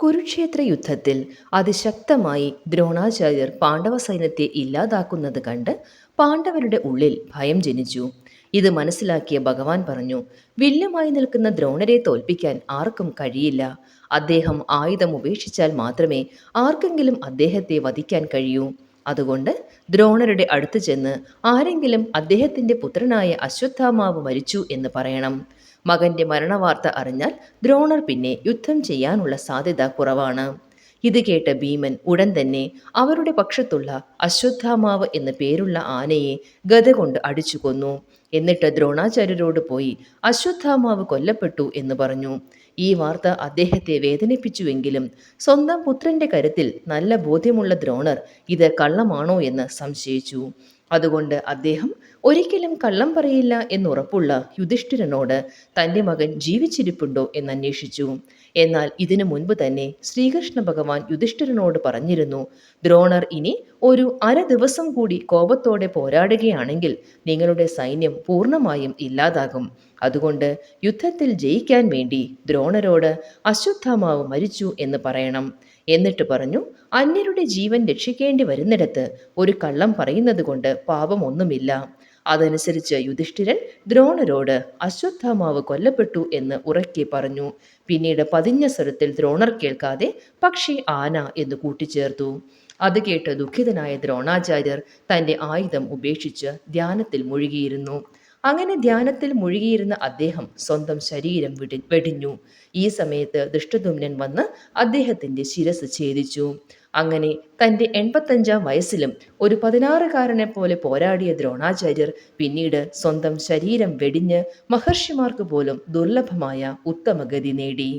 കുരുക്ഷേത്ര യുദ്ധത്തിൽ അതിശക്തമായി ദ്രോണാചാര്യർ പാണ്ഡവ സൈന്യത്തെ ഇല്ലാതാക്കുന്നത് കണ്ട് പാണ്ഡവരുടെ ഉള്ളിൽ ഭയം ജനിച്ചു. ഇത് മനസ്സിലാക്കിയ ഭഗവാൻ പറഞ്ഞു വില്ലുമായി നിൽക്കുന്ന ദ്രോണരെ തോൽപ്പിക്കാൻ ആർക്കും കഴിയില്ല. അദ്ദേഹം ആയുധം ഉപേക്ഷിച്ചാൽ മാത്രമേ ആർക്കെങ്കിലും അദ്ദേഹത്തെ വധിക്കാൻ കഴിയൂ. അതുകൊണ്ട് ദ്രോണരുടെ അടുത്ത് ചെന്ന് ആരെങ്കിലും അദ്ദേഹത്തിന്റെ പുത്രനായ അശ്വത്ഥാമാവ് മരിച്ചു എന്ന് പറയണം. മകന്റെ മരണവാർത്ത അറിഞ്ഞാൽ ദ്രോണർ പിന്നെ യുദ്ധം ചെയ്യാനുള്ള സാധ്യത കുറവാണ്. ഇത് കേട്ട ഭീമൻ ഉടൻ തന്നെ അവരുടെ പക്ഷത്തുള്ള അശ്വത്ഥാമാവ് എന്ന പേരുള്ള ആനയെ ഗത കൊണ്ട് അടിച്ചു കൊന്നു. എന്നിട്ട് ദ്രോണാചാര്യരോട് പോയി അശ്വത്ഥാമാവ് കൊല്ലപ്പെട്ടു എന്ന് പറഞ്ഞു. ഈ വാർത്ത അദ്ദേഹത്തെ വേദനിപ്പിച്ചുവെങ്കിലും സ്വന്തം പുത്രന്റെ കരുത്തിൽ നല്ല ബോധ്യമുള്ള ദ്രോണർ ഇത് കള്ളമാണോ എന്ന് സംശയിച്ചു. അതുകൊണ്ട് അദ്ദേഹം ഒരിക്കലും കള്ളം പറയില്ല എന്നുറപ്പുള്ള യുധിഷ്ഠിരനോട് തന്റെ മകൻ ജീവിച്ചിരിപ്പുണ്ടോ എന്നന്വേഷിച്ചു എന്നാൽ ഇതിനു മുൻപ് തന്നെ ശ്രീകൃഷ്ണ ഭഗവാൻ യുധിഷ്ഠിരനോട് പറഞ്ഞിരുന്നു ദ്രോണർ ഇനി ഒരു അര ദിവസം കൂടി കോപത്തോടെ പോരാടുകയാണെങ്കിൽ നിങ്ങളുടെ സൈന്യം പൂർണമായും ഇല്ലാതാകും. അതുകൊണ്ട് യുദ്ധത്തിൽ ജയിക്കാൻ വേണ്ടി ദ്രോണരോട് അശ്വത്ഥാമാവ് മരിച്ചു എന്ന് പറയണം. എന്നിട്ട് പറഞ്ഞു അന്യരുടെ ജീവൻ രക്ഷിക്കേണ്ടി വരുന്നിടത്ത് ഒരു കള്ളം പറയുന്നത് കൊണ്ട് പാപമൊന്നുമില്ല. അതനുസരിച്ച് യുധിഷ്ഠിരൻ ദ്രോണരോട് അശ്വത്ഥാമാവ് കൊല്ലപ്പെട്ടു എന്ന് ഉറക്കെ പറഞ്ഞു. പിന്നീട് പതിഞ്ഞ സ്വരത്തിൽ ദ്രോണർ കേൾക്കാതെ പക്ഷി ആന എന്ന് കൂട്ടിച്ചേർത്തു. അത് കേട്ട് ദുഃഖിതനായ ദ്രോണാചാര്യർ തന്റെ ആയുധം ഉപേക്ഷിച്ച് ധ്യാനത്തിൽ മുഴുകിയിരുന്നു. അങ്ങനെ ധ്യാനത്തിൽ മുഴുകിയിരുന്ന അദ്ദേഹം സ്വന്തം ശരീരം വിടി വെടിഞ്ഞു. ഈ സമയത്ത് ദുഷ്ടദുമ്നൻ വന്ന് അദ്ദേഹത്തിന്റെ ശിരസ് ഛേദിച്ചു. അങ്ങനെ തന്റെ എൺപത്തഞ്ചാം വയസ്സിലും ഒരു പതിനാറുകാരനെ പോലെ പോരാടിയ ദ്രോണാചാര്യർ പിന്നീട് സ്വന്തം ശരീരം വെടിഞ്ഞ് മഹർഷിമാർക്ക് പോലും ദുർലഭമായ ഉത്തമഗതി നേടി.